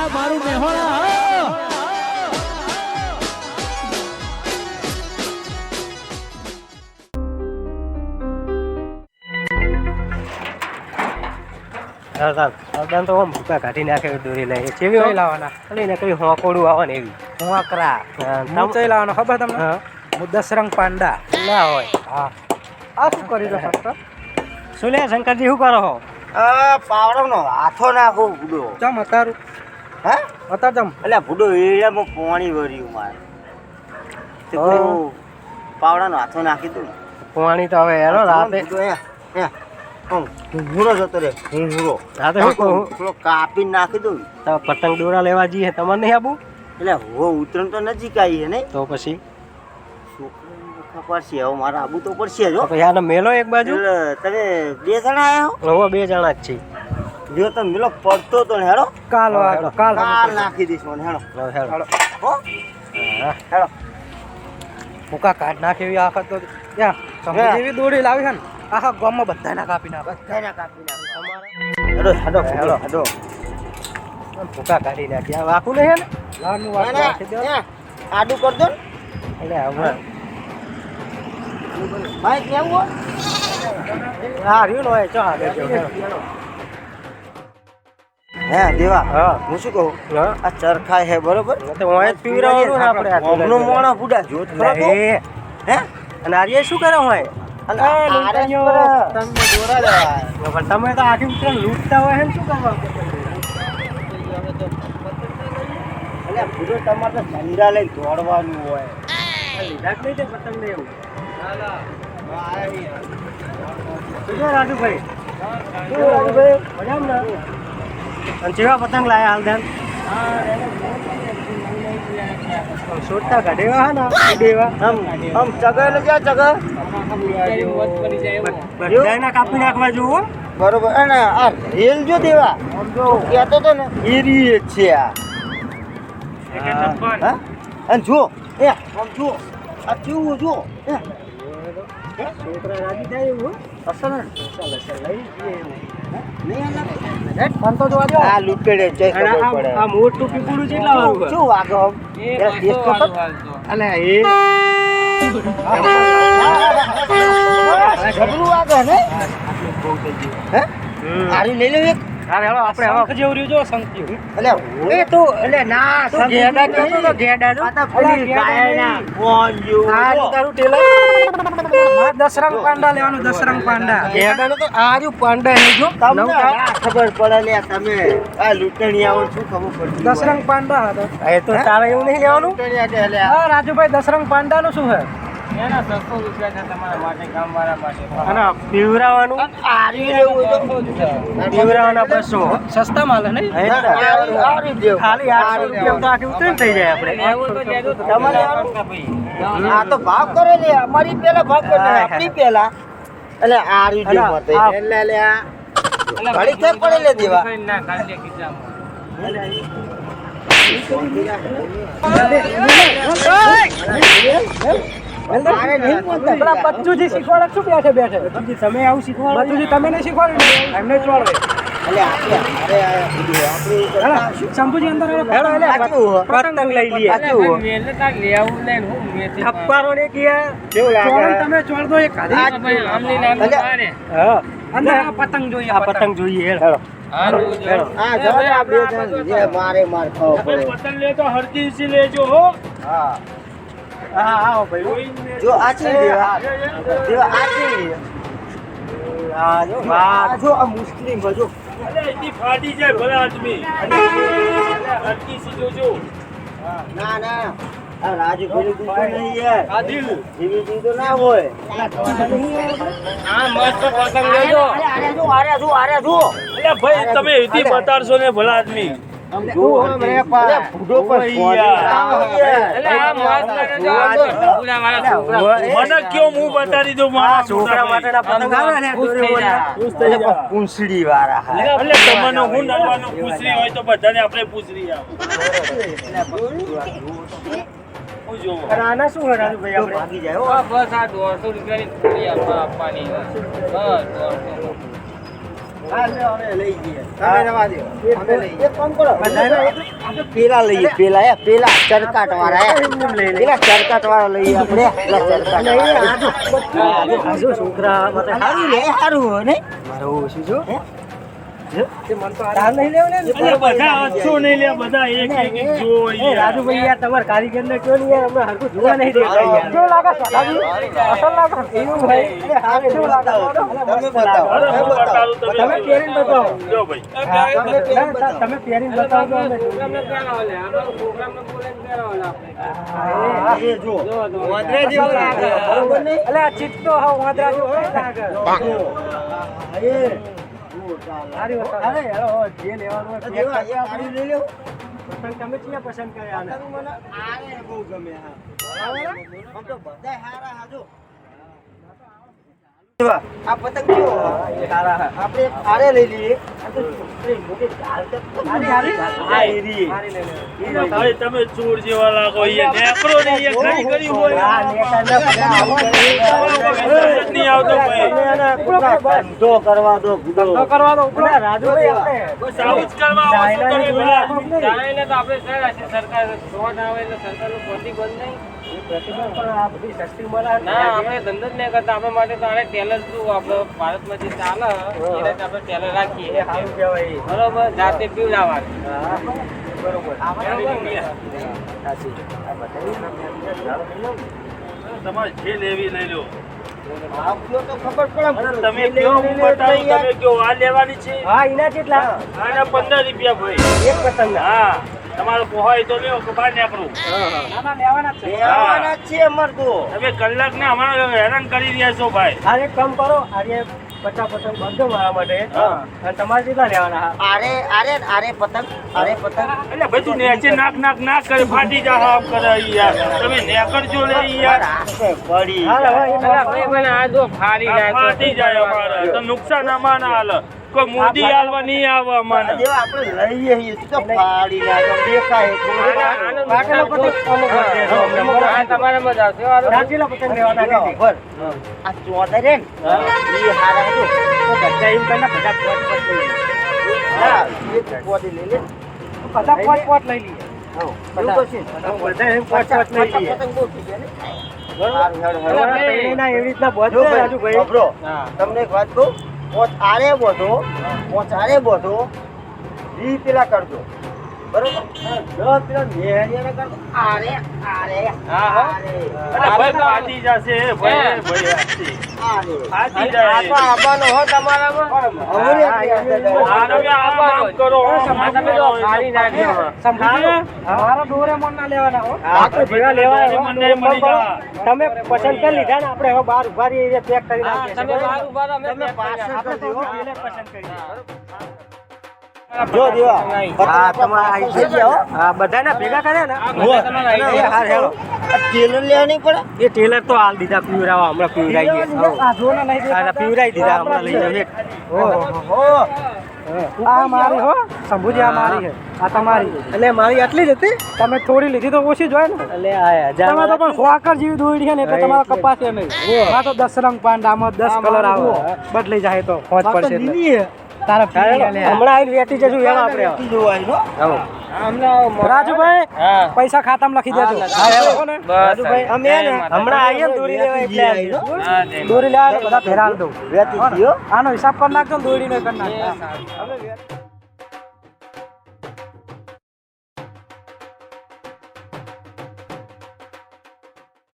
આ મારું મેહોણા હો! અડદાન તો આમ ભૂકા કાઢી નાખે દોરી લઈ ચેવી કઈ લાવવાના? એટલે એને કઈ હોકોડું આવે ને એવી. હું અકરા હા, હું ચઈ લાવવાનો ખબર તમને? હા. હું દસરંગ પાંડા. ના હોય. હા. આ શું કરી શું લે શંકરજી શું કરો છો આ પાવડોનો હાથો નાખો ચમ અતારું હે? અતાર ચમ એટલે ભૂડો એરિયામાં પાણી ભર્યું મારે. તે હા. પાવડાનો હાથો નાખી દઉં પાણી તો હવે એનો રાતે હે, હે. હુંહુરો જતો રે હુંહુરો. રાતે શું થોડો કાપીને નાખી દઉં તમે પતંગ દોરા લેવા જઈએ તમારે નહીં આપું એટલે હો ઉતરણ તો નજીક આવી હે નહીં. તો પછી? પડશે હવે મારા આબુ તો પડશે જ તો હો આને મેલો એક બાજુ? તમે બે જણા આવ્યા બે જણા જ છીએ. હો જો તમે મિલો પડતો તો ને હેડો. કાલ હા, કાલ કાલ નાખી દઈશું મને હેડો. હેડો. હો? હેડો. ભૂકા કાઢ નાખે એવી આખત તો ત્યાં જેવી દોડી લાવી છે ને? આખા ગામમાં બધાના કાપી નાખે. બધાને કાપી નાખો. હેડો હેડો હેડો. હેડો. ભૂકા કાઢી નાખી. આ વાકું નહીં ને? લાડનું વાકું નાખી દો. આડું કર દો ને. એટલે હવે ભાઈ કેવું હા રહ્યું હોય ચો હેડો. હે દેવા હા. હું શું કહું? આ ચરખા હે બરોબર? તો હોય જ પીવડાવવાનું આપણે આ મોણો બુડા જોત ખરો હે. અને આર્ય શું કરે હોય? તમે તો આખી ઉતર લૂંટતા હોય શું કરવા તમારે તો ઝંડા લઈને દોડવાનું હોય. લીધા જ નહીં તે પતંગ ને એવું રાજુભાઈ? રાજુભાઈ? મજામાં? ને અને કેવા પતંગ લાયા હાલ દાન છોડતા કાઢેવા હા ને દેવા. આમ આમ ચગર ને ક્યાં ચગર? બધાના કાપી નાખવા જુઓ. બરોબર. અને આ રેલ જો દેવા કહેતો તો ને એ રીએ છે આ. હા? અને જો એ આમ જો આ કેવું જો છોકરા રાજી થાય એવું અસલ લઈ જઈએ. એવું? ફોન તો જોવા દો આ લૂંટેડે જય આ- પડે આ મોટું પીપળું કેટલા વાળું શું વાગે આમ? તો અલે એ જબરું વાગે ને હે આરી લઈ લે એક અરે હેલો આપણે હવે જેવું રહ્યું જો સંત્યું એટલે એ તું એટલે ના તું ગેડા કહેતો તો ગેડા જો. આ તો ગાયના ફોન જેવું આ તારું ટેલર. મારે દસરંગ પાંડા લેવાનું દશરંગ પાંડા. ગેડાનું તો આ પાંડા હે જો. તમને ના ખબર પડે લે તમે આ લૂંટણીયાઓ શું ખબર પડતી હોય? પાંડા હતો. એ તો તારે એવું નહીં લેવાનું? લૂંટણીયા કે લે હા રાજુભાઈ દસરંગ પાંડાનું શું છે અને પીવરાવાનું પીવરાવાના બસો સસ્તા માલ ના, ના. ખાલી આઠસો રૂપિયા તો આખી ઉતરી થઈ જાય આપણે તમારે આ તો ભાવ કરે લે અમારી પેલા ભાવ કરે આપણી પેલા એટલે જેવું મતે. એટલે લે ઘડી ક્યાં પડે લે દેવા મારે નહીં પહોંચતા. પચ્ચુજી શીખવાડે શું બેઠે બેઠે? તમે આવું શીખવાડો પચ્ચુજી તમે નહીં શીખવાડ્યું એમને મારે શું? શંભુજી અંદર હો. પતંગ લઈ લઈએ. થપ્પારો ને ગયા કેવું લાગે? ચોળણ તમે ચોળ દો એક હા. અંદર પતંગ જોઈએ આ પતંગ જોઈએ. હેલો. મારે જવા દે આપણે ત્યાં જે મારે માર ખાવો પડે. હા. હા આવો ભાઈ. જો આ છે દેવા. દેવા આ છે. હા. જો આ જો આ મુસ્લિમ જો. ના ના. આ રાજુ પેલું નહીં યાર. દૂધ ના હોય. અરે, અરે જો અરે જો અરે જો. તમે એથી બતાડશો ને ભલા આદમી. મને કયો હું બતાડી દઉં મારા છોકરા માટેના પૂંછડી વાળા એટલે તમને હું નડવાનું પૂછરી હોય તો બધાને આપણે પૂછરી આના શું આપણે? ભાગી જાય. તમે પેલા લઈએ પેલા એ પેલા ચરકાટ વાળા પેલા ચરકાટ વાળા લઈએ આપણે પેલા ચરકાટ છોકરા સારું તાર નહીં? રાજુભાઈ યાર તમારા કારીગર ને કયો ને યાર હમણાં હરખું જોવા નહીં દેતા યાર કેવું લાગે સદાજી અસલ લાગે એવું ભાઈ અરે કેવું લાગે તમે બતાવો અરે હું બતાવું તમે તમે પહેરીને બતાવો જો ભાઈ હા, તમે પહેરીને- તમે પહેરીને બતાવો તો અમે હા, એ જો વાંદરા જેવું લાગે બરોબર નહીં અલે આ ચિત્તો હા વાંદરા જેવો કઈ લાગે એ સારી વસ્તુ. અરે જે લેવાનું હોય તે જેવા એ આપણે લઈ લેવું? પસંદ તમે ક્યાં પસંદ કર્યા? મને? આરે બહુ ગમે હા. આમ તો બધા હારા હાજો. આ પતંગ કેવો આપણે આરે લઈ લઈએ. આ તો છોકરી મોટી ઢાલ તો હારી, હારી? હા, એ રી. હારી લઈ લે. હવે તમે ચોર જેવા લાગો નેકરો ને એ ઘણી કરી હોય. આ નેતા ને બધા આવું કરે. વિશ્વાસ જ નહીં આવતો ભાઈ. તમે ધંધો કરવા દો ધંધો કરવા દો ઉપડો. રાજુભાઈ આપણે બસ આવું જ કરવા આવો છો તમે પેલા પ્રતિબંધ પણ આ બધી સસ્તી મળે ના આપણે ધંધો જ નહીં કરતા. અમે માટે તો આને ટેલર શું આપણે ભારતમાં જે ચાલે એ રીતે આપણે ટેલર રાખીએ. બરોબર? જાતે પીવડાવવાની. બરોબર. તમારે જે લેવી લઈ લો આપજો તો ખબર પડે અને તમે કયો હું બતાવું તમે આ લેવાની છે? હા એના કેટલા પંદર રૂપિયા ભાઈ એક પતંગ હા. તમારે પોહાય તો લ્યો કે બહાર નીકળું. ના ના લેવાના જ છે. લેવાના જ છે અમાર તો. તમે કલાક ને અમારે હેરાન કરી રહ્યા છો ભાઈ. કામ કરો. આજે પચાસ પતંગ બાંધો મારા માટે. અને તમારે કેટલા લેવાના? હા આરે આરે આરે પતંગ આરે પતંગ. એટલે ભાઈ તું નેચે નાક નાક નાક કરે ફાટી જા કરે યાર. તમે નેકળજો લે યાર. પડી. હા હવે એ અલા ભાઈ આ જો ફાડી આ ફાટી જાય અમારે. તો નુકસાન અમારા હાલ. કોઈ મોદી આલવા નહીં આવે અમારે જો આપણે લઈએ છીએ તો ફાડી નાખો દેખાય થોડું. નુકસાન પતંગ આ તમારે હો. ના, કેટલા પતંગ લેવાના કીધી? બરાબર. આ ચોદર હે ને ઈ હારા હતું. તો બધા એમ કરીને બધા પોટ પોટ લઈ. હા, એક પોટ લઈ લે. બધા પોટ પોટ લઈ લઈએ એવું તો છે. બધા એમ પોટ પોટ લઈ લઈએ પતંગ બહુ થઈ ગયા ને. હારું, હારું, હારું. એવી રીતના બોધ છે, રાજુભાઈ. તમને એક વાત કહું પોચ આરે બોધો પોચારે બોધો ઈ પેલા કરજો. બરોબર દસ પેલા નેહરિયાને કરજો આરે આરે હા, હા. આરે ભાઈ ફાટી જશે ભાઈ ભાઈ હાથી. આરે ફાટી આ તો આવવાનો હો તમારામાં હવે આ તમે આમ આમ કરો તમે જો ફાડી નાખ્યો સમજી મારા ડોરેમોન ના લેવાના હો હા, આપણે જેવા લેવાના મને મળી જા. તમે પસંદ કરી લીધા ને આપણે હવે બાર ઊભા રહીએ પેક કરી નાખીએ તમે છીએ. ઊભા રહો, અમે કરી પાછળ આપણે તો કરજો. પેલે પસંદ કરીએ. જો દેવા. હા તમારા આઈ થઈ ગયા હા. બધાને ભેગા કર્યા ને? આ બધા તમારા આઈ એ ગયા. હાર હેલો. ટેલર લેવાની પડે? એ ટેલર તો હાલ દીધા પીવરાવા હમણાં પીવરાઈ ગયા. પીવરાઈ દીધા? હમણાં લઈ જાવ આ મારી હો શંભુજી આ મારી છે. આ તમારી. એટલે મારી આટલી જ હતી? તમે થોડી લીધી તો ઓછી જ હોય ને? એટલે આ તમે તો પણ ખોકર જેવી દોડી છે ને એટલે તમારો કપાસ નહીં. આ તો દસ રંગ પાંડા આમાં દસ કલર આવો. બદલી જાય તો પાંચ પડશે. તારા હમણાં આવીને વેટી જશું એમ આપણે. બેટી જોવાની રાજુભાઈ પૈસા ખાતામાં લખી દેજો. રાજુભાઈ અમે. હમણાં આવીએ દોરી લેવા એટલે દોરી બધા ફેરાલ દઉં આનો હિસાબ કરી નાખજો દોરી દોરીનો કરી નાખજો.